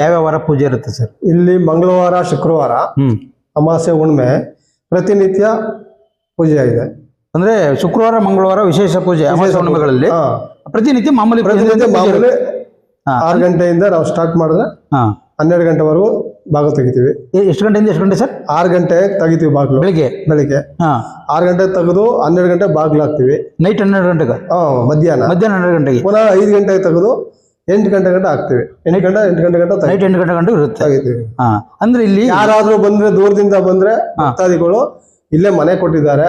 ಯಾವ್ಯಾವ ವಾರ ಪೂಜೆ ಇರುತ್ತೆ ಸರ್? ಇಲ್ಲಿ ಮಂಗಳವಾರ ಶುಕ್ರವಾರ ಹ್ಮ್. ಅಮಾವಾಸ್ಯೆ ಹುಣ್ಣಿಮೆ ಪ್ರತಿನಿತ್ಯ ಪೂಜೆ ಆಗಿದೆ. ಅಂದ್ರೆ ಶುಕ್ರವಾರ ಮಂಗಳವಾರ ವಿಶೇಷ ಪೂಜೆ ಅಮಾವಾಸ್ಯ ಹುಣ್ಣಿಮೆಗಳಲ್ಲಿ? ಹಾ. ಪ್ರತಿನಿತ್ಯ ಮಾಮೂಲಿ ಪ್ರತಿನಿತ್ಯ ಪೂಜೆ ಮಾಮೂಲಿ ಹಾ. ಆರು ಗಂಟೆಯಿಂದ ನಾವು ಸ್ಟಾರ್ಟ್ ಮಾಡಿದ್ರೆ ಹಾ. ಹನ್ನೆರಡು ಗಂಟೆವರೆಗೂ ಭಾಗ ತೆಗಿತೀವಿ. ಎ- ಎಷ್ಟು ಗಂಟೆಯಿಂದ ಎಷ್ಟು ಗಂಟೆ ಸರ್? ಆರು ಗಂಟೆ ತೆಗಿತೀವಿ ಬಾಗಿಲು. ಬೆಳಿಗ್ಗೆ? ಬೆಳಿಗ್ಗೆ. ಹಾ. ಆರು ಗಂಟೆ ತೆಗೆದು ಹನ್ನೆರಡು ಗಂಟೆ ಬಾಗಿಲು ಹಾಕ್ತೀವಿ ನೈಟ್ ಹನ್ನೆರಡು ಗಂಟೆಗೆ? ಹಾ ಮಧ್ಯಾಹ್ನ. ಮಧ್ಯಾಹ್ನ ಹನ್ನೆರಡು ಗಂಟೆಗೆ? ಪುನಃ ಐದು ಗಂಟೆಗೆ ತೆಗೆದು ಎಂಟು ಗಂಟೆ ಗಂಟೆ ಹಾಕ್ತೀವಿ ಎಂಟು ಗಂಟೆ ಎಂಟು ಗಂಟೆ ಗಂಟೆ ನೈಟ್ ಎಂಟು ಗಂಟೆ ಗಂಟೆ ಇರುತ್ತೆ. ತೆಗಿತೀವಿ. ಹಾ ಅಂದ್ರೆ ಇಲ್ಲಿ ಯಾರಾದ್ರೂ ಬಂದ್ರೆ ದೂರದಿಂದ ಬಂದ್ರೆ ಭಕ್ತಾದಿಗಳು ಇಲ್ಲೇ ಮನೆ ಕೊಟ್ಟಿದ್ದಾರೆ.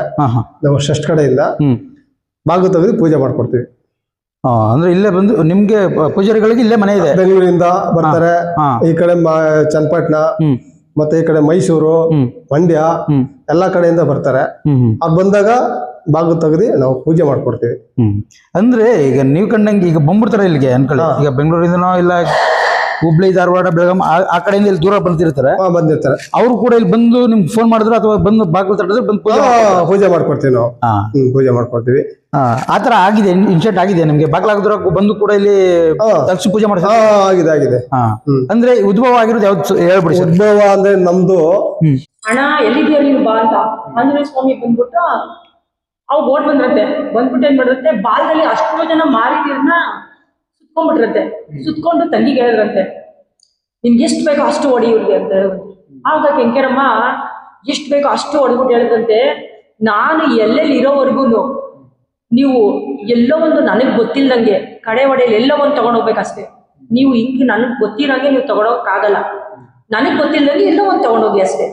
ನಮ್ಮ ಷಷ್ಟ್ ಕಡೆಯಿಂದ ಬಾಗು ತೆಗೆದು ಪೂಜೆ ಮಾಡ್ಕೊಡ್ತೀವಿ. ಅಂದ್ರೆ ಇಲ್ಲೇ ಬಂದು ನಿಮ್ಗೆ ಪೂಜಾರಿಗಳಿಗೆ ಇಲ್ಲೇ ಮನೆ ಇದೆ. ಬೆಂಗಳೂರಿಂದ ಬರ್ತಾರೆ. ಈ ಕಡೆ ಚನ್ನಪಟ್ಟಣ ಮತ್ತೆ ಈ ಕಡೆ ಮೈಸೂರು ಮಂಡ್ಯ ಎಲ್ಲಾ ಕಡೆಯಿಂದ ಬರ್ತಾರೆ. ಅವ್ರು ಬಂದಾಗ ಬಾಗಿಲು ತೆಗೆದು ನಾವು ಪೂಜೆ ಮಾಡ್ಕೊಡ್ತೀವಿ. ಹ್ಮ್. ಅಂದ್ರೆ ಈಗ ನೀವು ಕಂಡಂಗೆ ಈಗ ಬಂದ್ಬಿಡ್ತಾರೆ ಇಲ್ಲಿಗೆ ಅನ್ಕೊಳ್ಳಿ. ಈಗ ಬೆಂಗಳೂರಿಂದನೋ ಇಲ್ಲ ಹುಬ್ಳಿ ಧಾರವಾಡ ಬೆಳಗಾಂ ಆ- ಆ ಕಡೆಯಿಂದ ಇಲ್ಲಿ ದೂರ ಬಂದಿರ್ತಾರೆ. ಹಾ ಬಂದಿರ್ತಾರೆ. ಅವ್ರು ಕೂಡ ಇಲ್ಲಿ ಬಂದು ನಿಮ್ಗೆ ಫೋನ್ ಮಾಡಿದ್ರು ಅಥವಾ ಬಂದು ಬಾಗಿಲು ತಟ್ಟಿದ್ರೆ ಬಂದು ಪೂಜೆ ಹಾ, ಪೂಜೆ ಮಾಡ್ಕೊಡ್ತೀವಿ ನಾವು. ಹಾ. ಹ್ಮ್ ಪೂಜೆ ಮಾಡ್ಕೊಡ್ತೀವಿ. ಆತರ ಆ ತರ ಆಗಿದೆ ಇನ್ಸಿಡೆಂಟ್ ಆಗಿದೆ ನಿಮ್ಗೆ. ಬಾಗ್ಲಾಗದ್ರ ಬಂದು ಕೂಡ ಇಲ್ಲಿ ಹಾ. ಪೂಜೆ ಹಾ ಮಾಡ್ತಾರೆ ಆಗಿದೆ ಆಗಿದೆ. ಹಾ. ಹ್ಮ್. ಅಂದ್ರೆ ಉದ್ಭವ ಆಗಿರೋದು ಯಾವ್ದು ಹೇಳ್ಬಿಡಿ ಸರ್. ಉದ್ಭವ ಅಂದ್ರೆ ನಮ್ದು ಹಣ ಅಣ್ಣ ಎಲ್ಲಿದ್ಯಾ ನೀನು ಬಾ ಅಂತ. ಆಂಜನೇಯ ಸ್ವಾಮಿ ಬಂದ್ಬಿಟ್ಟು ಅವು ಓಟ್ ಬಂದಿರತ್ತೆ. ಬಂದ್ಬಿಟ್ಟು ಏನ್ ಮಾಡಿರುತ್ತೆ? ಬಾಲ್ದಲ್ಲಿ ಅಷ್ಟು ಜನ ಮಾರಿದೀರ್ನ ಸುತ್ಕೊಂಡ್ಬಿಟ್ರತ್ತೆ. ಸುತ್ಕೊಂಡು ತಂಗಿಗೆ ಹೇಳಿದ್ರಂತೆ. ನಿಮ್ಗೆ ಎಷ್ಟು ಬೇಕೋ ಅಷ್ಟು ಹೊಡಿ ಇವ್ರಿಗೆ ಅಂತ ಹೇಳಿದ್ರಂತೆ. ಆಗ ಕೆಂಕೆರಮ್ಮ ಎಷ್ಟು ಬೇಕೋ ಅಷ್ಟು ಹೊಡೆದ್ಬಿಟ್ಟು ಹೇಳಿದ್ರಂತೆ. ನಾನು ಎಲ್ಲೆಲ್ಲಿ ಇರೋವರೆಗೂ ನೀವು ಎಲ್ಲೋ ಒಂದು ನನಗೆ ಗೊತ್ತಿಲ್ಲದಂಗೆ ಕಡೆ ಒಡೆಯಲ್ಲಿ ಎಲ್ಲೋ ಒಂದು ತಗೊಂಡೋಗ್ಬೇಕಷ್ಟೇ ನೀವು ಹಿಂಗೆ ನನಗೆ ಗೊತ್ತಿರಂಗೆ ನೀವು ತಗೊಂಡೋಗಕ್ಕಾಗಲ್ಲ ನನಗೆ ಗೊತ್ತಿಲ್ಲದಂಗೆ ಎಲ್ಲೋ ಒಂದು ತಗೊಂಡೋಗಿ ಅಷ್ಟೇ.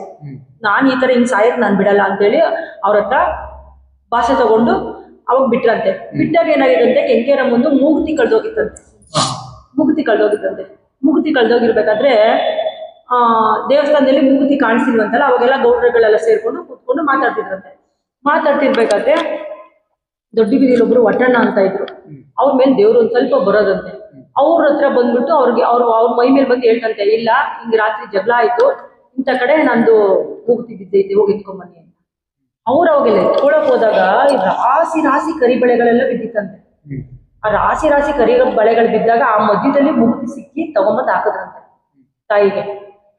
ನಾನು ಈ ಥರ ಹಿಂಗೆ ಸಾಯಕ್ಕೆ ನಾನು ಬಿಡಲ್ಲ ಅಂತೇಳಿ ಅವ್ರ ಹತ್ರ ಭಾಷೆ ತಗೊಂಡು ಅವಾಗ ಬಿಟ್ರಂತೆ. ಬಿಟ್ಟಾಗ ಏನಾಗಿದಂತೆ ಕೆಂಕೇರ ಮುಂದೆ ಮೂಗುತಿ ಕಳ್ದೋಗಿತ್ತಂತೆ. ಮೂಗುತಿ ಕಳ್ದೋಗಿತ್ತಂತೆ. ಮೂಗುತಿ ಕಳ್ದೋಗಿರ್ಬೇಕಾದ್ರೆ, ಆ, ದೇವಸ್ಥಾನದಲ್ಲಿ ಮೂಗುತಿ ಕಾಣಿಸಿಲ್ವಂತಲ್ಲ, ಅವಾಗೆಲ್ಲ ಗೌಡ್ರಗಳೆಲ್ಲ ಸೇರ್ಕೊಂಡು ಕೂತ್ಕೊಂಡು ಮಾತಾಡ್ತಿದ್ರಂತೆ. ಮಾತಾಡ್ತಿರ್ಬೇಕಾದ್ರೆ, ದೊಡ್ಡ ಬೀದಿಲಿ ಒಬ್ರು ವಟಣ್ಣ ಅಂತ ಇದ್ರು. ಅವ್ರ ಮೇಲೆ ದೇವ್ರು ಒಂದ್ ಸ್ವಲ್ಪ ಬರೋದಂತೆ. ಅವ್ರ ಹತ್ರ ಬಂದ್ಬಿಟ್ಟು ಅವ್ರಿಗೆ ಅವ್ರು ಅವ್ರ ಮೈ ಮೇಲೆ ಬಂದು ಹೇಳ್ತಂತೆ, ಇಲ್ಲ, ಹಿಂಗ್ ರಾತ್ರಿ ಜಗಳ ಆಯ್ತು. ಇಂಥ ಕಡೆ ನಂದು ಮೂಗುತಿ ಬಿದ್ದೈತೆ, ಹೋಗಿ ಇಟ್ಕೊಂಬನ್ನಿ ಅವ್ರು ಅವಾಗೆಲ್ಲ ಎತ್ಕೊಳಕ್ ಹೋದಾಗ ಈ ರಾಸಿ ರಾಸಿ ಕರಿ ಬಳೆಗಳೆಲ್ಲ ಬಿದ್ದಿತ್ತಂತೆ. ಆ ರಾಸಿ ರಾಸಿ ಕರಿ ಬಳೆಗಳು ಬಿದ್ದಾಗ ಆ ಮಧ್ಯದಲ್ಲಿ ಮುಕ್ತಿ ಸಿಕ್ಕಿ ತಗೊಂಬಂದು ಹಾಕದ್ರಂತೆ ತಾಯಿಗೆ.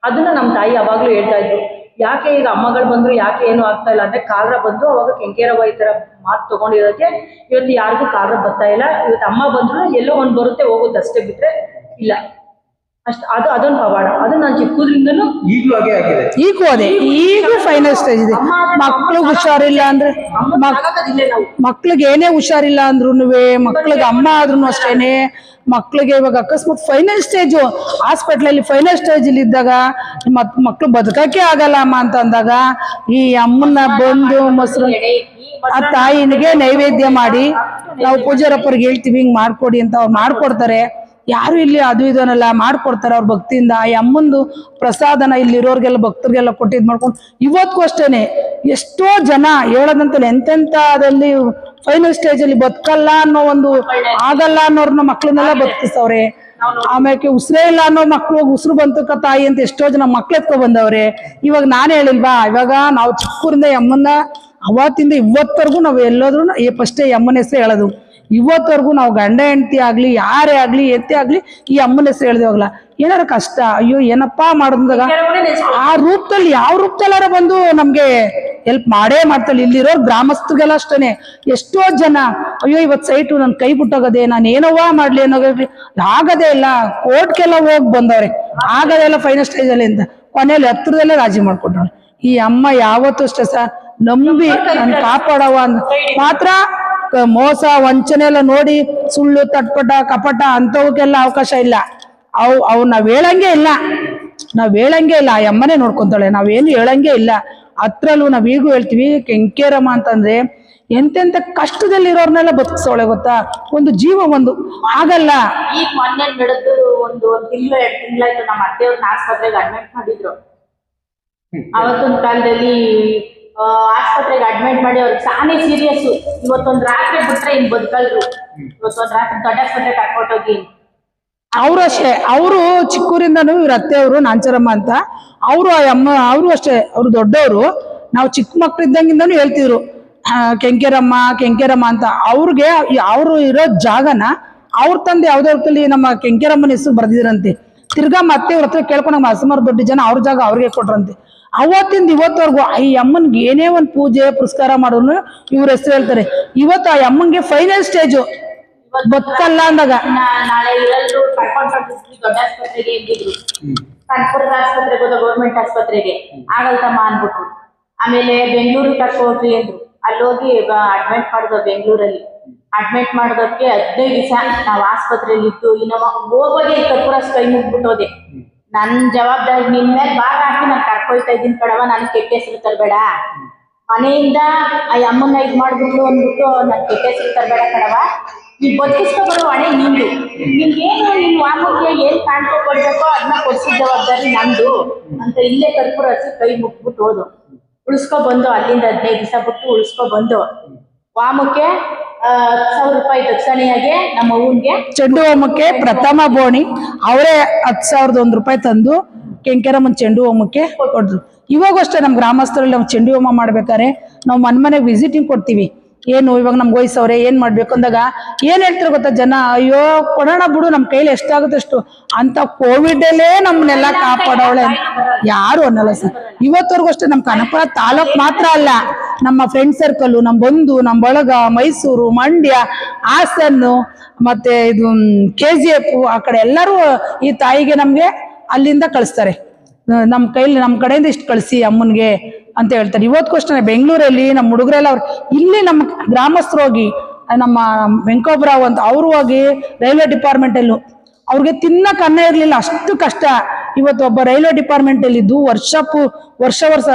ಅದನ್ನ ನಮ್ಮ ತಾಯಿ ಅವಾಗ್ಲೂ ಹೇಳ್ತಾ ಇದ್ರು. ಯಾಕೆ ಈಗ ಅಮ್ಮಗಳು ಬಂದ್ರು ಯಾಕೆ ಏನು ಆಗ್ತಾ ಇಲ್ಲ ಅಂದ್ರೆ ಕಾಲ್ರ ಬಂದು ಅವಾಗ ಕೆಂಕೇರವ್ವ ಈ ತರ ಮಾತು ತಗೊಂಡಿರೋದಕ್ಕೆ ಇವತ್ತು ಯಾರಿಗೂ ಕಾಲ್ರ ಬರ್ತಾ ಇಲ್ಲ. ಇವತ್ತು ಅಮ್ಮ ಬಂದ್ರು ಎಲ್ಲೋ ಒಂದ್ ಬರುತ್ತೆ ಹೋಗುತ್ತೆ ಅಷ್ಟೇ ಬಿಟ್ರೆ ಇಲ್ಲ. ಅಷ್ಟ ಅದು ಅದೊಂದು ಪವಾಡ. ಅದು ನಾನು ಚಿಕ್ಕದ್ರಿಂದನೂ ಈಗಲೂ ಹಾಗೆ ಆಗಿದೆ. ಈಗೂ ಅದೇ. ಈಗೂ ಫೈನಲ್ ಸ್ಟೇಜ್ ಇದೆ. ಮಕ್ಳಿಗೆ ಹುಷಾರಿಲ್ಲ ಅಂದ್ರೆ ಮಕ್- ಮಕ್ಳಿಗೆ ಏನೇ ಹುಷಾರಿಲ್ಲ ಅಂದ್ರೂ ಮಕ್ಳಿಗೆ ಅಮ್ಮ ಆದ್ರೂ ಅಷ್ಟೇನೆ. ಮಕ್ಳಿಗೆ ಇವಾಗ ಅಕಸ್ಮಾತ್ ಫೈನಲ್ ಸ್ಟೇಜು ಹಾಸ್ಪಿಟ್ಲಲ್ಲಿ ಫೈನಲ್ ಸ್ಟೇಜ್ ಅಲ್ಲಿ ಇದ್ದಾಗ ಮತ್ ಮಕ್ಳು ಬದುಕಕ್ಕೆ ಆಗಲ್ಲ ಅಮ್ಮ ಅಂತ ಅಂದಾಗ ಈ ಅಮ್ಮನ್ನ ಬಂದು ಮೊಸರು ಆ ತಾಯಿನಿಗೆ ನೈವೇದ್ಯ ಮಾಡಿ ನಾವು ಪೂಜಾರಪ್ಪರಿಗೆ ಹೇಳ್ತೀವಿ ಹಿಂಗ್ ಮಾಡ್ಕೊಡಿ ಅಂತ ಅವ್ರು ಮಾಡ್ಕೊಡ್ತಾರೆ. ಯಾರು ಇಲ್ಲಿ ಅದು ಇದು ಅನ್ನಲ್ಲ ಮಾಡ್ಕೊಡ್ತಾರೆ ಅವ್ರ ಭಕ್ತಿಯಿಂದ. ಈ ಅಮ್ಮಂದು ಪ್ರಸಾದನ ಇಲ್ಲಿರೋರಿಗೆಲ್ಲ ಭಕ್ತರಿಗೆಲ್ಲ ಕೊಟ್ಟಿದ್ ಮಾಡ್ಕೊಂಡು ಇವತ್ತಿಗೂ ಅಷ್ಟೇನೆ. ಎಷ್ಟೋ ಜನ ಹೇಳೋದಂತಲ್ಲ ಎಂತೆಂಥದಲ್ಲಿ ಫೈನಲ್ ಸ್ಟೇಜ್ ಅಲ್ಲಿ ಬದುಕಲ್ಲ ಅನ್ನೋ ಒಂದು ಆಗಲ್ಲ ಅನ್ನೋರ್ನ ಮಕ್ಳನ್ನೆಲ್ಲ ಬದುಕಿಸ್ತವ್ರೆ. ಆಮೇಲೆ ಉಸಿರೇ ಇಲ್ಲ ಅನ್ನೋ ಮಕ್ಳು ಉಸಿರು ಬಂತಕ್ಕ ತಾಯಿ ಅಂತ ಎಷ್ಟೋ ಜನ ಮಕ್ಳು ಎತ್ಕೊ ಬಂದವ್ರೆ. ಇವಾಗ ನಾನು ಹೇಳಿಲ್ವಾ? ಇವಾಗ ನಾವು ಚಿಕ್ಕೂರಿಂದ ಅಮ್ಮನ್ನ ಅವತ್ತಿಂದ ಇವತ್ತವರೆಗೂ ನಾವು ಎಲ್ಲೋದ್ರೂ ಫಸ್ಟೇ ಅಮ್ಮನ ಹೆಸರು ಹೇಳೋದು. ಇವತ್ತವರೆಗೂ ನಾವು ಗಂಡ ಹೆಂಡತಿ ಆಗ್ಲಿ, ಯಾರೇ ಆಗ್ಲಿ ಎತ್ತೆ ಆಗ್ಲಿ, ಈ ಅಮ್ಮನ ಹೆಸರು ಹೇಳ್ದೇವಾಗಲ್ಲ ಏನಾರ ಕಷ್ಟ? ಅಯ್ಯೋ, ಏನಪ್ಪಾ ಮಾಡಿದಾಗ ಆ ರೂಪದಲ್ಲಿ ಯಾವ ರೂಪದಲ್ಲಾರ ಬಂದು ನಮ್ಗೆ ಹೆಲ್ಪ್ ಮಾಡೇ ಮಾಡ್ತಾಳೆ? ಇಲ್ಲಿರೋ ಗ್ರಾಮಸ್ಥರಿಗೆಲ್ಲ ಅಷ್ಟೇನೆ. ಎಷ್ಟೋ ಜನ, ಅಯ್ಯೋ ಇವತ್ತು ಸೈಟು ನನ್ ಕೈ ಬಿಟ್ಟೋಗದೆ ನಾನು ಏನೋವಾ ಮಾಡ್ಲಿ ಅನ್ನೋ ಆಗದೇ ಇಲ್ಲ. ಕೋರ್ಟ್ಗೆಲ್ಲ ಹೋಗಿ ಬಂದವ್ರೆ. ಆಗದೇ ಇಲ್ಲ ಫೈನಲ್ ಸ್ಟೇಜ್ ಅಲ್ಲಿ ಅಂತ. ಕೊನೆಯಲ್ಲಿ ಹತ್ರದಲ್ಲೇ ರಾಜಿ ಮಾಡ್ಕೊಂಡ್ರು ಈ ಅಮ್ಮ ಯಾವತ್ತೂ ಅಷ್ಟೇ ಸರ್ ನಂಬಿ ನನ್ ಕಾಪಾಡವ ಅಂತ. ಮಾತ್ರ ಮೋಸ ವಂಚನೆ ಎಲ್ಲ ನೋಡಿ ಸುಳ್ಳು ತಟ್ಪಟ ಕಪಟ ಅಂತವಕ್ಕೆಲ್ಲ ಅವಕಾಶ ಇಲ್ಲ. ಅವು ಅವು ನಾವ್ ಹೇಳಂಗೆ ಇಲ್ಲ. ನಾವ್ ಹೇಳಂಗೆ ಇಲ್ಲ. ಆ ಅಮ್ಮನೇ ನೋಡ್ಕೊಂತಾಳೆ. ನಾವೇನು ಹೇಳಂಗೆ ಇಲ್ಲ. ಅದ್ರಲ್ಲೂ ನಾವ್ ಈಗೂ ಹೇಳ್ತೀವಿ ಕೆಂಕೇರಮ್ಮ ಅಂತಂದ್ರೆ ಎಂತೆಂತ ಕಷ್ಟದಲ್ಲಿರೋರ್ನೆಲ್ಲ ಬದುಕಿಸೋಳೆ ಗೊತ್ತಾ? ಒಂದು ಜೀವ ಒಂದು. ಆಗಲ್ಲ. ಈಗ ಮೊನ್ನೆ ನಡೆದು ಒಂದು ಒಂದ್ ತಿಂಗಳು ಎರಡು ತಿಂಗಳಾಯ್ತು ನಮ್ಮ ಅತ್ತೆಯವ್ರನ್ನ ಆಸ್ಪತ್ರೆಗೆ ಅಡ್ಮಿಟ್ ಮಾಡಿದ್ರು. ಅವತ್ತೊಂದು ಕಾಲದಲ್ಲಿ ಆಸ್ಪತ್ರೆಗೆ ಅಡ್ಮಿಟ್ ಮಾಡಿ ಅವ್ರಿಗೆ ಸಾನೇ ಸೀರಿಯಸ್ ಇವತ್ತೊಂದ್ ರಾತ್ರಿ ಬಿಟ್ರೆ ಇನ್ ಬದುಕಲ್ರು. ಇವತ್ತೊಂದ್ ರಾತ್ರಿ ದೊಡ್ಡ ಆಸ್ಪತ್ರೆ ಕರ್ಕೊಟ್ಟೋಗಿ ಅವರು ಅಷ್ಟೇ. ಅವರು ಚಿಕ್ಕೂರಿಂದನೂ ಇವ್ರ ಅತ್ತೆಯವರು ನಾಂಚರಮ್ಮ ಅಂತ ಅವರು ಅಮ್ಮ ಅವರು ಅಷ್ಟೇ. ಅವರು ದೊಡ್ಡವರು. ನಾವು ಚಿಕ್ಕ ಮಕ್ಕಳಿದ್ದಂಗಿಂದನೂ ಹೇಳ್ತಿದ್ರು ಕೆಂಕೆರಮ್ಮ ಕೆಂಕೆರಮ್ಮ ಅಂತ. ಅವ್ರಿಗೆ ಅವರು ಇರೋ ಜಾಗನ ಅವ್ರ ತಂದೆ ಯಾವ್ದೋ ಹೊತ್ತಲ್ಲಿ ನಮ್ಮ ಕೆಂಕೆರಮ್ಮನ ಹೆಸರು ಬರ್ದಿದ್ರಂತೆ. ತಿರ್ಗಾ ಮತ್ತೆ ಇವ್ರ ಹತ್ರ ಕೇಳ್ಕೊಂಡು ನಮ್ಮ ದೊಡ್ಡ ಜನ ಅವ್ರ ಜಾಗ ಅವ್ರಿಗೆ ಕೊಟ್ರಂತೆ. ಅವತ್ತಿಂದ ಇವತ್ತವರೆಗೂ ಈ ಅಮ್ಮನ್ಗೆ ಏನೇ ಒಂದು ಪೂಜೆ ಪುರಸ್ಕಾರ ಮಾಡೋನು ಇವ್ರ ಹೆಸರು ಹೇಳ್ತಾರೆ. ಇವತ್ತು ಆ ಅಮ್ಮನ್ಗೆ ಫೈನಲ್ ಸ್ಟೇಜು ಗೊತ್ತಲ್ಲ ಅಂದಾಗ. ನಾ- ನಾಳೆ ಎಲ್ಲರೂ ಕರ್ಕೊಂಡ್ ಆಸ್ಪತ್ರೆಗೆ ಎಂದಿದ್ರು ಕನಕಪುರದ ಆಸ್ಪತ್ರೆಗೆ ಹೋದ ಗೌರ್ಮೆಂಟ್ ಆಸ್ಪತ್ರೆಗೆ. ಆಗಲ್ತಮ್ಮ ಅನ್ಬಿಟ್ರು ಆಮೇಲೆ ಬೆಂಗಳೂರಿಗೆ ಕರ್ಕೊ ಹೋಗ್ರಿ ಅಂದ್ರು. ಅಲ್ಲಿ ಹೋಗಿ ಅಡ್ಮಿಟ್ ಮಾಡಿದ್ರು ಬೆಂಗಳೂರಲ್ಲಿ. ಅಡ್ಮಿಟ್ ಮಾಡೋದಕ್ಕೆ ಹದಿನೈದು ದಿವಸ ನಾವು ಆಸ್ಪತ್ರೆಯಲ್ಲಿ ಇದ್ದು ಇನ್ನು ಹೋಗೋದೇ ಕರ್ಪೂರ ಕೈ ಮುಗ್ಬಿಟ್ಟು ಹೋದೆ ನನ್ನ ಜವಾಬ್ದಾರಿ ನಿನ್ ಮೇಲೆ ಭಾರ ಹಾಕಿ ನಾನು ಕರ್ಕೊಳ್ತಾ ಇದ್ದೀನಿ ಕಡವ ನನ್ ಕೆಟ್ಟ ಹೆಸರು ತರಬೇಡ. ಮನೆಯಿಂದ ಆ ಅಮ್ಮನ್ನ ಇದ್ ಮಾಡ್ಬಿಟ್ಲು ಅಂದ್ಬಿಟ್ಟು ನನ್ ಕೆಟ್ಟ ಹೆಸರು ತರಬೇಡ ಕಡವ ನೀ ಬದುಕಿಸ್ಕೊ ಬರೋ ಹಣೆ ನಿಂದು. ನಿನ್ಗೇನು ನಿನ್ ವಾಮಕ್ಕೆ ಏನ್ ಕಾಣ್ಕೊ ಅದನ್ನ ಕೊಡ್ಸಿದ ಜವಾಬ್ದಾರಿ ನಂದು. ಅಂತ ಇಲ್ಲೇ ಕರ್ಪೂರ ಕೈ ಮುಟ್ಬಿಟ್ಟು ಹೋದು ಉಳಿಸ್ಕೊ ಬಂದು ಅಲ್ಲಿಂದ ಹದಿನೈದು ದಿವಸ ಬಿಟ್ಟು ಉಳಿಸ್ಕೊ ಬಂದು. ವಾಮಕ್ಕೆ ಸಾವಿರ ರೂಪಾಯಿ ನಮ್ಮ ಚೆಂಡು ಹೋಮಕ್ಕೆ ಪ್ರಥಮ ಬೋಣಿ. ಅವರೇ ಹತ್ತು ಸಾವಿರದ ಒಂದು ರೂಪಾಯಿ ತಂದು ಕೆಂಕೆರಮ್ಮನ ಚೆಂಡು ಹೋಮಕ್ಕೆ ಕೊಟ್ರು. ಇವಾಗೂ ಅಷ್ಟೇ ನಮ್ಮ ಗ್ರಾಮಸ್ಥರಲ್ಲಿ ನಾವು ಚೆಂಡು ಹೋಮ ಮಾಡ್ಬೇಕಾದ್ರೆ ನಾವು ಮನೆ ಮನೆಗೆ ವಿಸಿಟಿಂಗ್ ಕೊಡ್ತೀವಿ. ಏನು ಇವಾಗ ನಮ್ಗೆ ವಯಸ್ಸವ್ರೆ ಏನು ಮಾಡ್ಬೇಕು ಅಂದಾಗ ಏನು ಹೇಳ್ತಾರೆ ಗೊತ್ತಾ ಜನ? ಅಯ್ಯೋ ಕೊಡೋಣ ಬಿಡು ನಮ್ಮ ಕೈಲಿ ಎಷ್ಟಾಗುತ್ತೆ ಅಷ್ಟು. ಅಂತ ಕೋವಿಡ್ ಅಲ್ಲೇ ನಮ್ಮನ್ನೆಲ್ಲ ಕಾಪಾಡೋಳೆ. ಯಾರು ಅನ್ನಲ್ಲ ಸರ್. ಇವತ್ತವರೆಗೂ ಅಷ್ಟೇ ನಮ್ಮ ಕನಪುರ ತಾಲೂಕು ಮಾತ್ರ ಅಲ್ಲ. ನಮ್ಮ ಫ್ರೆಂಡ್ ಸರ್ಕಲ್ ನಮ್ಮ ಬಂಧು ನಮ್ಮ ಬಳಗ ಮೈಸೂರು ಮಂಡ್ಯ ಹಾಸನ್ನು ಮತ್ತೆ ಇದು ಕೆ ಜಿ ಎಫ್ ಆ ಕಡೆ ಎಲ್ಲರೂ ಈ ತಾಯಿಗೆ ನಮಗೆ ಅಲ್ಲಿಂದ ಕಳಿಸ್ತಾರೆ. ನಮ್ಮ ಕೈಲಿ ನಮ್ಮ ಕಡೆಯಿಂದ ಇಷ್ಟು ಕಳಿಸಿ ಅಮ್ಮನಿಗೆ. ಅಂತ ಹೇಳ್ತಾರೆ. ಇವತ್ತು ಅಷ್ಟೇ ಬೆಂಗಳೂರಲ್ಲಿ ನಮ್ಮ ಹುಡುಗರೆಲ್ಲ ಅವ್ರು ಇಲ್ಲಿ ನಮ್ಮ ಗ್ರಾಮಸ್ಥರು ಹೋಗಿ, ನಮ್ಮ ವೆಂಕೋಬ್ರಾವ್ ಅಂತ ಅವರು ಹೋಗಿ ರೈಲ್ವೆ ಡಿಪಾರ್ಟ್ಮೆಂಟಲ್ಲೂ ಅವ್ರಿಗೆ ತಿನ್ನಕ್ಕೆ ಅನ್ನ ಇರಲಿಲ್ಲ, ಅಷ್ಟು ಕಷ್ಟ. ಇವತ್ತು ಒಬ್ಬ ರೈಲ್ವೆ ಡಿಪಾರ್ಟ್ಮೆಂಟಲ್ಲಿ ಇದ್ದು ವರ್ಷ ಪು, ವರ್ಷ ವರ್ಷ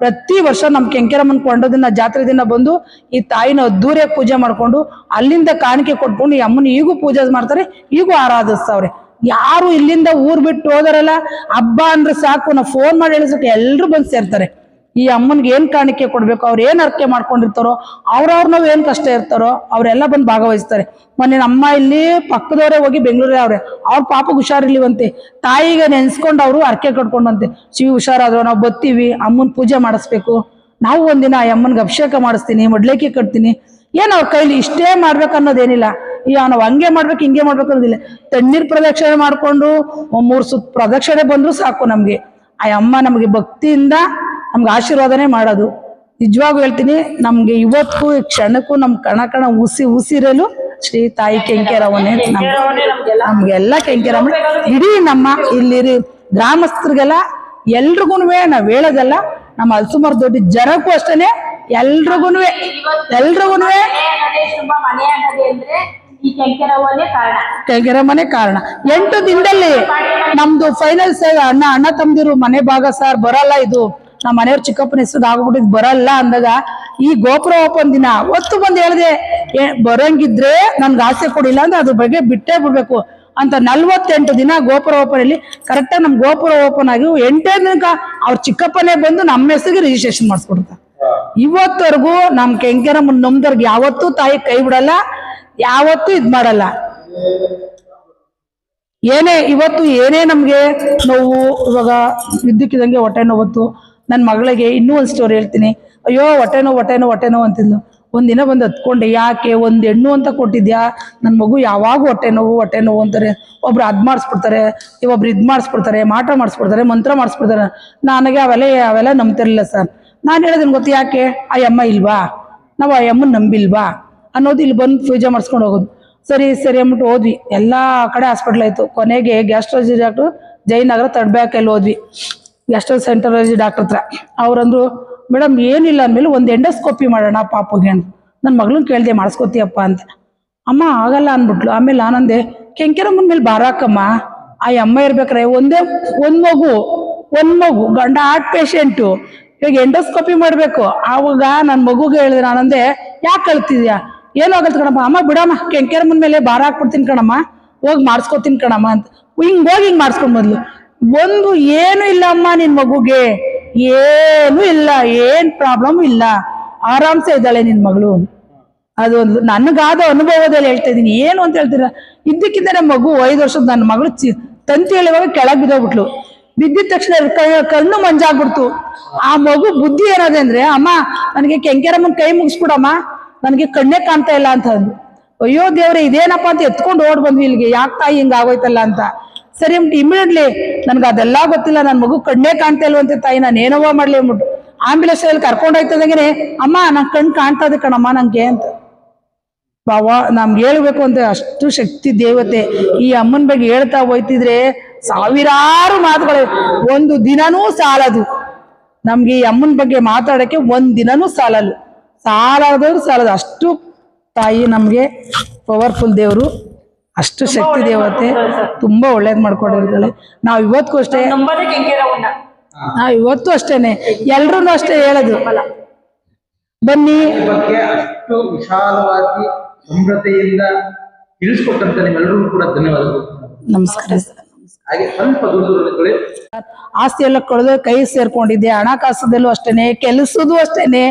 ಪ್ರತಿ ವರ್ಷ ನಮ್ಮ ಕೆಂಕೆರಮ್ಮನ ಕೊಂಡೋದನ್ನ ಜಾತ್ರೆ ದಿನ ಬಂದು ಈ ತಾಯಿನ ಅದ್ದೂರಿಯಾಗಿ ಪೂಜೆ ಮಾಡಿಕೊಂಡು ಅಲ್ಲಿಂದ ಕಾಣಿಕೆ ಕೊಟ್ಕೊಂಡು ಈ ಅಮ್ಮನ ಈಗೂ ಪೂಜೆ ಮಾಡ್ತಾರೆ, ಈಗೂ ಆರಾಧಿಸ್ತಾವ್ರೆ. ಯಾರು ಇಲ್ಲಿಂದ ಊರು ಬಿಟ್ಟು ಹೋದರಲ್ಲ, ಹಬ್ಬ ಅಂದ್ರೆ ಸಾಕು, ನಾವು ಫೋನ್ ಮಾಡಿ ಹೇಳಿಸಕ್ಕೆ ಎಲ್ಲರೂ ಬಂದು ಸೇರ್ತಾರೆ. ಈ ಅಮ್ಮನ್ಗೆ ಏನ್ ಕಾಣಿಕೆ ಕೊಡ್ಬೇಕು, ಅವ್ರು ಏನ್ ಅರ್ಕೆ ಮಾಡ್ಕೊಂಡಿರ್ತಾರೋ ಅವ್ರವ್ರ ನಾವ್ ಏನ್ ಕಷ್ಟ ಇರ್ತಾರೋ, ಅವರೆಲ್ಲ ಬಂದು ಭಾಗವಹಿಸ್ತಾರೆ. ಮೊನ್ನೆ ನಮ್ಮ ಇಲ್ಲಿ ಪಕ್ಕದವರೇ ಹೋಗಿ ಬೆಂಗಳೂರೇ ಅವ್ರೆ. ಅವ್ರ ಪಾಪ ಹುಷಾರಿರ್ಲಿವಂತೆ. ತಾಯಿಗೆ ನೆನ್ಸ್ಕೊಂಡು ಅವರು ಅರ್ಕೆ ಕಟ್ಕೊಂಡಂತೆ ಶಿವ ಹುಷಾರಾದ್ರು, ನಾವು ಬತ್ತೀವಿ, ಅಮ್ಮನ್ ಪೂಜೆ ಮಾಡಿಸ್ಬೇಕು. ನಾವು ಒಂದಿನ ಆ ಅಮ್ಮನ್ಗೆ ಅಭಿಷೇಕ ಮಾಡಿಸ್ತೀನಿ, ಮಡ್ಲೇಕಿ ಕಟ್ತೀನಿ. ಏನ್ ಅವ್ರ ಕೈಲಿ ಇಷ್ಟೇ ಮಾಡ್ಬೇಕು ಅನ್ನೋದೇನಿಲ್ಲ. ಈ ನಾವು ಹಂಗೆ ಮಾಡ್ಬೇಕು, ಹಿಂಗೆ ಮಾಡ್ಬೇಕು ಅನ್ನೋದಿಲ್ಲ. ತಣ್ಣೀರ್ ಪ್ರದಕ್ಷಿಣೆ ಮಾಡ್ಕೊಂಡು ಮೂರ್ ಸುತ್ತ ಪ್ರದಕ್ಷಿಣೆ ಬಂದ್ರು ಸಾಕು ನಮ್ಗೆ. ಆ ಅಮ್ಮ ನಮಗೆ ಭಕ್ತಿಯಿಂದ ನಮ್ಗೆ ಆಶೀರ್ವಾದನೆ ಮಾಡೋದು. ನಿಜವಾಗೂ ಹೇಳ್ತೀನಿ ನಮ್ಗೆ ಇವತ್ತು ಈ ಕ್ಷಣಕ್ಕೂ ನಮ್ ಕಣ ಕಣ ಉಸಿ ಉಸಿರಲು ಶ್ರೀ ತಾಯಿ ಕೆಂಕೆರವನೇ ನಮ್ಗೆಲ್ಲ. ಕೆಂಕೆರವನೇ ಇಡೀ ನಮ್ಮ ಇಲ್ಲಿ ಗ್ರಾಮಸ್ಥರಿಗೆಲ್ಲ ಎಲ್ರಿಗೂ ನಾವ್ ಹೇಳೋದಲ್ಲ ನಮ್ಮ ಹಲ್ಸುಮಾರ್ ದೊಡ್ಡ ಜನಕ್ಕೂ ಅಷ್ಟೇನೆ ಎಲ್ರಿಗೂ ಎಲ್ರಿಗೂ ಕೆಂಕೆರ ಮನೆ ಕಾರಣ. ಎಂಟು ದಿನದಲ್ಲಿ ನಮ್ದು ಫೈನಲ್ ಅಣ್ಣ ಅಣ್ಣ ತಮ್ದಿರು ಮನೆ ಭಾಗ ಸರ್ ಬರಲ್ಲ ಇದು. ನಮ್ಮ ಮನೆಯವ್ರ ಚಿಕ್ಕಪ್ಪನ ಹೆಸರು ಆಗ್ಬಿಟ್ಟಿದ್ ಬರಲ್ಲ ಅಂದಾಗ, ಈ ಗೋಪುರ ಓಪನ್ ದಿನ ಒತ್ತು ಬಂದು ಹೇಳಿದೆ ಬರಂಗಿದ್ರೆ ನನ್ಗೆ ಆಸೆ ಕೊಡಿಲ್ಲ ಅಂದ್ರೆ ಅದ್ರ ಬಗ್ಗೆ ಬಿಟ್ಟೇ ಬಿಡ್ಬೇಕು. ಅಂತ ನಲ್ವತ್ತೆಂಟು ದಿನ ಗೋಪುರ ಓಪನ್ ಅಲ್ಲಿ ಕರೆಕ್ಟಾಗಿ ನಮ್ ಗೋಪುರ ಓಪನ್ ಆಗಿ ಎಂಟೇ ದಿನಕ ಅವ್ರ ಚಿಕ್ಕಪ್ಪನೇ ಬಂದು ನಮ್ಮ ಹೆಸರಿಗೆ ರಿಜಿಸ್ಟ್ರೇಷನ್ ಮಾಡಿಸ್ಕೊಡ್ತಾರೆ. ಇವತ್ತವರೆಗೂ ನಮ್ ಕೆಂಕೆರಮ್ಮ ನಮ್ದವ್ರಿಗೆ ಯಾವತ್ತೂ ತಾಯಿ ಕೈ ಬಿಡಲ್ಲ, ಯಾವತ್ತೂ ಇದ್ ಮಾಡಲ್ಲ. ಏನೇ, ಇವತ್ತು ಏನೇ ನಮ್ಗೆ ನೋವು, ಇವಾಗ ಇದ್ದಕ್ಕಿದಂಗೆ ಹೊಟ್ಟೆ ನೋವತ್ತು ನನ್ನ ಮಗಳಿಗೆ ಇನ್ನೂ ಒಂದು ಸ್ಟೋರಿ ಹೇಳ್ತೀನಿ. ಅಯ್ಯೋ, ಹೊಟ್ಟೆನೋ ಹೊಟ್ಟೆನೋ ಹೊಟ್ಟೆನೋ ಅಂತಿದ್ಲು. ಒಂದಿನ ಬಂದು ಹತ್ಕೊಂಡೆ ಯಾಕೆ ಒಂದು ಹೆಣ್ಣು ಅಂತ ಕೊಟ್ಟಿದ್ಯಾ? ನನ್ನ ಮಗು ಯಾವಾಗ ಹೊಟ್ಟೆ ನೋವು ಹೊಟ್ಟೆ ನೋವು ಅಂತಾರೆ. ಒಬ್ರು ಅದು ಮಾಡಿಸ್ಬಿಡ್ತಾರೆ ಒಬ್ರು ಇದ್ ಮಾಡಿಸ್ಬಿಡ್ತಾರೆ ಮಾಟ ಮಾಡಿಸ್ಬಿಡ್ತಾರೆ, ಮಂತ್ರ ಮಾಡಿಸ್ಬಿಡ್ತಾರೆ. ನನಗೆ ಅವೆಲ್ಲ ಅವೆಲ್ಲ ನಂಬ್ತಿರಲಿಲ್ಲ ಸರ್. ನಾನು ಹೇಳೋದನ್ ಗೊತ್ತು ಯಾಕೆ? ಆ ಅಮ್ಮ ಇಲ್ವಾ? ನಾವು ಆ ಅಮ್ಮನ ನಂಬಿಲ್ವಾ? ಅನ್ನೋದು ಇಲ್ಲಿ ಬಂದು ಪೂಜೆ ಮಾಡಿಸ್ಕೊಂಡು ಹೋಗೋದು. ಸರಿ ಸರಿ ಅಂದ್ಬಿಟ್ಟು ಹೋದ್ವಿ. ಎಲ್ಲ ಕಡೆ ಹಾಸ್ಪಿಟ್ಲ್ ಆಯ್ತು. ಕೊನೆಗೆ ಗ್ಯಾಸ್ಟ್ರಾಲಜಿ ಡಾಕ್ಟ್ರು ಜಯನಗರ ತಡ್ಬ್ಯಾಕಲ್ಲಿ ಹೋದ್ವಿ. ಗ್ಯಾಸ್ಟ್ರೋ ಸೆಂಟರಾಲಜಿ ಡಾಕ್ಟರ್ ಹತ್ರ. ಅವ್ರಂದ್ರು, ಮೇಡಮ್, ಏನಿಲ್ಲ, ಅಂದಮೇಲೆ ಒಂದು ಎಂಡೋಸ್ಕೋಪಿ ಮಾಡೋಣ ಪಾಪಗೆ ಅಂತ ನನ್ನ ಮಗಳನ್ನ ಕೇಳಿದೆ ಮಾಡಿಸ್ಕೋತೀಯಪ್ಪ ಅಂತ. ಅಮ್ಮ, ಆಗಲ್ಲ, ಅಂದ್ಬಿಟ್ಲು. ಆಮೇಲೆ ನಾನಂದೆ ಕೆಂಕೆರಮ್ಮನ ಮೇಲೆ ಬಾರಾಕಮ್ಮ. ಆ ಅಮ್ಮ ಇರ್ಬೇಕ್ರೆ, ಒಂದೇ, ಒಂದ್ ಮಗು ಒಂದ್ ಮಗು, ಗಂಡ ಹಾರ್ಟ್ ಪೇಷಂಟು. ಇವಾಗ ಎಂಡೋಸ್ಕೋಪಿ ಮಾಡ್ಬೇಕು? ಆವಾಗ ನನ್ನ ಮಗುಗೆ ಹೇಳಿದೆ ನಾನಂದೆ, ಯಾಕೆ ಕಳ್ತಿದ್ಯಾ ಏನು ಆಗಲ್ತ ಕಣಮ್ಮ ಅಮ್ಮ, ಬಿಡಮ್ಮ. ಕೆಂಕೆರಮ್ಮನ ಮೇಲೆ ಭಾರ ಹಾಕ್ಬಿಡ್ತೀನಿ ಕಣಮ್ಮ. ಹೋಗಿ ಮಾಡಿಸ್ಕೋತೀನಿ ಕಣಮ್ಮ. ಅಂತ. ಹಿಂಗ್ ಹೋಗಿ ಹಿಂಗ್ ಮಾಡಿಸ್ಕೊಂಡ್ ಮೊದ್ಲು ಒಂದು ಏನು ಇಲ್ಲ ಅಮ್ಮ ನಿನ್ ಮಗುಗೆ. ಏನು ಇಲ್ಲ, ಏನ್ ಪ್ರಾಬ್ಲಮ್ ಇಲ್ಲ. ಆರಾಮ್ಸೆ ಇದ್ದಾಳೆ ನಿನ್ ಮಗಳು. ಅದೊಂದು ನನಗಾದ ಅನುಭವದಲ್ಲಿ ಹೇಳ್ತಾ ಇದೀನಿ ಏನು ಅಂತ ಹೇಳ್ತೀರ? ಇದ್ದಕ್ಕಿಂತ ಮಗು ಐದು ವರ್ಷದ ನನ್ನ ಮಗಳು ಚಿ ತಂತಿ ಹೇಳುವಾಗ ಕೆಳಗೆ ಬಿದ್ದೋಗ್ಬಿಟ್ಲು. ಬಿದ್ದಿದ ತಕ್ಷಣ ಕಣ್ಣು ಮಂಜಾಗ್ಬಿಡ್ತು. ಆ ಮಗು ಬುದ್ಧಿ ಏನದೆ ಅಂದ್ರೆ, ಅಮ್ಮ, ನನಗೆ ಕೆಂಕೆರಮ್ಮನ ಕೈ ಮುಗಿಸ್ಬಿಡಮ್ಮ. ನನಗೆ ಕಣ್ಣೇ ಕಾಣ್ತಾ ಇಲ್ಲ ಅಂತ ಅಂದ್ರು ಅಯ್ಯೋ ದೇವ್ರೆ, ಇದೇನಪ್ಪ ಅಂತ ಎತ್ಕೊಂಡು ಓಡ್ ಬಂದ್ವಿ ಇಲ್ಲಿಗೆ. ಯಾಕೆ ತಾಯಿ ಹಿಂಗ ಆಗೋಯ್ತಲ್ಲ ಅಂತ. ಸರಿ ಅಂದ್ಬಿಟ್ಟು ಇಮಿಡಿಯೇಟ್ಲಿ ನನ್ಗೆ ಅದೆಲ್ಲ ಗೊತ್ತಿಲ್ಲ. ನನ್ನ ಮಗು ಕಣ್ಣೇ ಕಾಣ್ತಾ ಇಲ್ವಂತೆ ತಾಯಿ. ನಾನು ಏನೋವಾ ಮಾಡ್ಲಿ ಅಂದ್ಬಿಟ್ಟು. ಆಂಬ್ಯುಲೆನ್ಸ್ ಅಲ್ಲಿ ಕರ್ಕೊಂಡ್ ಹೋಯ್ತದಂಗೆ ಅಮ್ಮ ನನ್ ಕಣ್ಣು ಕಾಣ್ತಾ ಇದೆ ಕಣಮ್ಮ, ನಂಗೆ ಅಂತ. ಬಾವ ನಮ್ಗೆ ಹೇಳ್ಬೇಕು ಅಂತ ಅಷ್ಟು ಶಕ್ತಿ, ದೇವತೆ. ಈ ಅಮ್ಮನ ಬಗ್ಗೆ ಹೇಳ್ತಾ ಹೋಯ್ತಿದ್ರೆ ಸಾವಿರಾರು ಮಾತುಗಳು. ಒಂದು ದಿನನೂ ಸಾಲದು. ನಮ್ಗೆ ಈ ಅಮ್ಮನ ಬಗ್ಗೆ ಮಾತಾಡಕ್ಕೆ ಒಂದ್ ದಿನನೂ ಸಾಲಲ್ಲ. ಸಾಲದವ್ರು ಸಾಲದು. ಅಷ್ಟು ತಾಯಿ ನಮ್ಗೆ ಪವರ್ಫುಲ್ ದೇವರು. ಅಷ್ಟು ಶಕ್ತಿ ದೇವತೆ ತುಂಬಾ ಒಳ್ಳೇದ್ ಮಾಡ್ಕೊಂಡಿರ್ತಾಳೆ. ನಾವ್ ಇವತ್ತಿಗೂ ಅಷ್ಟೇ ನಾವ್ ಇವತ್ತು ಅಷ್ಟೇನೆ. ಎಲ್ರೂ ಅಷ್ಟೇ ಹೇಳೋದು. ಬನ್ನಿ. ಈ ಬಗ್ಗೆ ಅಷ್ಟು ವಿಶಾಲವಾಗಿ ಸಮೃದ್ಧಿಯಿಂದ ತಿಳಿಸ್ಕೊಟ್ಟಂತ ನಿಮ್ಮೆಲ್ಲರಿಗೂ ಕೂಡ ಧನ್ಯವಾದಗಳು. ನಮಸ್ಕಾರ ಸರ್. ಹಾಗೆ ಸ್ವಲ್ಪ ದೂರ ದೂರದಲ್ಲಿ ಆಸ್ತಿ ಎಲ್ಲ ಕಳೆದು ಕೈ ಸೇರ್ಕೊಂಡಿದ್ದೆ ಹಣಕಾಸದಲ್ಲೂ ಅಷ್ಟೇನೆ ಕೆಲಸದೂ ಅಷ್ಟೇನೆ.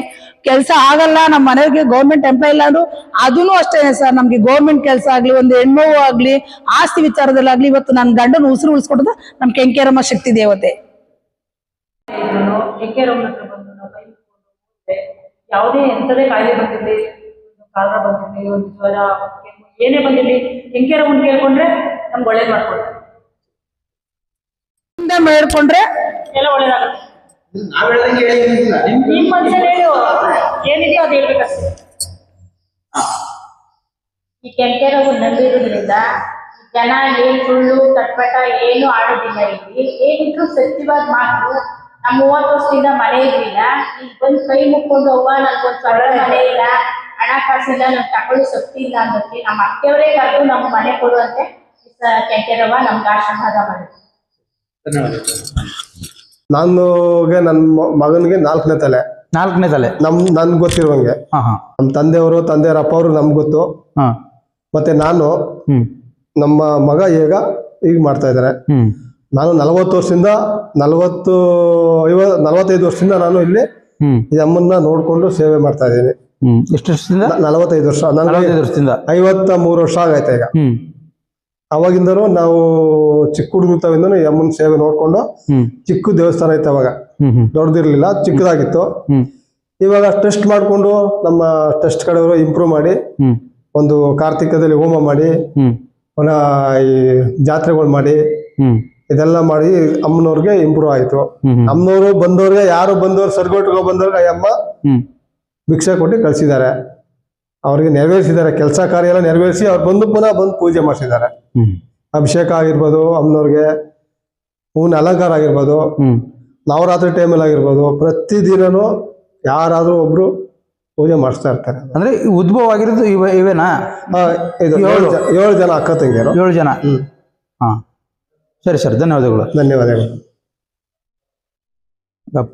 ಕೆಲಸ ಆಗಲ್ಲ ನಮ್ಮ ಮನೆಗೆ ಗೌರ್ಮೆಂಟ್ ಎಂಪ್ಲಾಯ್ ಇಲ್ಲ ಅಂದ್ರು ಅದೂ ಅಷ್ಟೇ ಸರ್. ನಮ್ಗೆ ಗೌರ್ಮೆಂಟ್ ಕೆಲಸ ಆಗ್ಲಿ ಒಂದು ಹೆಣ್ಣು ಆಗ್ಲಿ ಆಸ್ತಿ ವಿಚಾರದಲ್ಲಾಗ್ಲಿ ಇವತ್ತು ನನ್ನ ಗಂಡನ ಉಸಿರು ಉಳಿಸ್ಕೊಡೋದು ನಮ್ ಕೆಂಕೇರಮ್ಮ ಶಕ್ತಿ ದೇವತೆ. ಯಾವುದೇ ಎಂಥದೇ ಕಾಯಿಲೆ ಬಂದಿರಲಿ ಕಾಲರ ಬಂದಿರಲಿ ಒಂದು ಜ್ವರ ಏನೇ ಬಂದಿರಲಿ ಕೆಂಕೇರವನ್ನ ಕೇಳ್ಕೊಂಡ್ರೆ ನಮ್ಗೆ ಒಳ್ಳೇದು ಮಾಡ್ಕೊಡ್ತಾರೆ. ಮುಂದೆ ಮಾಡ್ಕೊಂಡ್ರೆ ಎಲ್ಲ ಒಳ್ಳೇದಾಗುತ್ತೆ. ನಾವ್ ಹೇಳ್ದಂಗೆ ಹೇಳಿದ್ದಿಲ್ಲ ನಿಮ್ ನಿಮ್ ಮನ್ಸಲ್ಲಿ ಹೇಳು. ಏನಿದೆಯೋ ಅದು ಹೇಳ್ಬೇಕಷ್ಟೇ ಈ ಕೆಂಕೆರವು ನಂಬಿರೋದ್ರಿಂದ ಜನ ಏನ್ ಸುಳ್ಳು ತಟ್ಪಟ ಏನು ಆಡೋದಿಲ್ಲ ಇಲ್ಲಿ. ಏನಿದ್ರು ಸತ್ಯವಾದ ಮಾತು. ನಮ್ ಮೂವತ್ತು ವರ್ಷದಿಂದ ಮನೆ ಇರ್ಲಿಲ್ಲ ಈಗ ಬಂದ್ ಕೈ ಮುಕ್ಕೊಂಡು ಅವ್ವ ನನ್ಗೊಂದ್ ಸರಳ ಮನೆ ಇಲ್ಲ. ಹಣಕಾಸಿಲ್ಲ ನನ್ ತಗೊಳ್ಳಿ ಶಕ್ತಿ ಇಲ್ಲ ಅನ್ನೋಕ್ಕೆ ನಮ್ಮ ಅತ್ತೆಯವರೇ ಕರೆದು ನಮ್ಗೆ ಮನೆ ಕೊಡುವಂತೆ ಈ ಸ- ಕೆಂಕೆರವ ನಮ್ಗೆ ಆಶೀರ್ವಾದ ಮಾಡಿದ್ರು. ಧನ್ಯವಾದಗಳು. ನಾನುಗೆ ನನ್ನ ಮಗನಿಗೆ ನಾಲ್ಕನೇ ತಲೆ. ನಾಲ್ಕನೇ ತಲೆ. ನಮ್ ನನ್ಗೆ ಗೊತ್ತಿರುವಂಗೆ ಹಾ ಹಾ. ನಮ್ಮ ತಂದೆಯವರು ತಂದೆಯವ್ರ ಅಪ್ಪ ಅವರು ನಮ್ಗೆ ಗೊತ್ತು. ಹಾ. ಮತ್ತೆ ನಾನು ಹ್ಮ್. ನಮ್ಮ ಮಗ ಈಗ ಈಗ ಮಾಡ್ತಾ ಇದ್ದಾರೆ ಹ್ಮ್. ನಾನು ನಲವತ್ತು ವರ್ಷದಿಂದ ನಲವತ್ತು ಐವ ನಲವತ್ತೈದು ವರ್ಷದಿಂದ ನಾನು ಇಲ್ಲಿ ಹ್ಮ್. ಈ ಅಮ್ಮನ್ನ ನೋಡ್ಕೊಂಡು ಸೇವೆ ಮಾಡ್ತಾ ಇದ್ದೀನಿ. ಹ್ಮ್. ಎಷ್ಟು ವರ್ಷದಿಂದ? ನಲವತ್ತೈದು ವರ್ಷ. ನನಗೆ ನಲವತ್ತೈದು ವರ್ಷದಿಂದ. ಐವತ್ತ ಮೂರು ವರ್ಷ ಆಗೈತೆ ಈಗ. ಹ್ಮ್. ಅವಾಗಿಂದನೂ ನಾವು ಚಿಕ್ಕ ಹುಡುಗತಾವಿಂದನೂ ಈ ಅಮ್ಮನ ಸೇವೆ ನೋಡ್ಕೊಂಡು ಚಿಕ್ಕ ದೇವಸ್ಥಾನ ಇತ್ತು ಅವಾಗ. ದೊಡ್ಡದಿರ್ಲಿಲ್ಲ ಚಿಕ್ಕದಾಗಿತ್ತು. ಇವಾಗ ಟೆಸ್ಟ್ ಮಾಡಿಕೊಂಡು ನಮ್ಮ ಟೆಸ್ಟ್ ಕಡೆಯವರು ಇಂಪ್ರೂವ್ ಮಾಡಿ ಒಂದು ಕಾರ್ತಿಕದಲ್ಲಿ ಹೋಮ ಮಾಡಿ ಈ ಜಾತ್ರೆಗಳು ಮಾಡಿ ಇದೆಲ್ಲ ಮಾಡಿ ಅಮ್ಮನವ್ರಿಗೆ ಇಂಪ್ರೂವ್ ಆಯಿತು. ಅಮ್ಮನವರು ಬಂದವ್ರಿಗೆ ಯಾರು ಬಂದವ್ರು ಸರ್ಗೋಟ್ಗೆ ಬಂದವ್ರಿಗೆ ಅಯ್ಯಮ್ಮ ಅಮ್ಮ ಭಿಕ್ಷೆ ಕೊಟ್ಟು ಕಳಿಸಿದ್ದಾರೆ. ಅವ್ರಿಗೆ ನೆರವೇರಿಸಿದ್ದಾರೆ. ಕೆಲಸ ಕಾರ್ಯ ಎಲ್ಲ ನೆರವೇರಿಸಿ ಅವ್ರು ಬಂದು ಪುನಃ ಬಂದು ಪೂಜೆ ಮಾಡಿಸಿದ್ದಾರೆ. ಅಭಿಷೇಕ ಆಗಿರ್ಬೋದು ಅಮ್ಮನವ್ರಿಗೆ ಹೂವಿನ ಅಲಂಕಾರ ಆಗಿರ್ಬೋದು ನವರಾತ್ರಿ ಟೈಮಲ್ಲಿ ಆಗಿರ್ಬೋದು ಪ್ರತಿದಿನನೂ ಯಾರಾದರೂ ಒಬ್ರು ಪೂಜೆ ಮಾಡಿಸ್ತಾ ಇರ್ತಾರೆ. ಅಂದ್ರೆ ಉದ್ಭವ ಆಗಿರೋದು ಇವ ಇವೇನಾ? ಇದು ಏಳು. ಜನ ಅಕ್ಕ ತಂಗಿಯರು. ಏಳು ಜನ? ಹಾಂ. ಸರಿ ಸರ್ ಧನ್ಯವಾದಗಳು. ಧನ್ಯವಾದಗಳು. ಗಪ್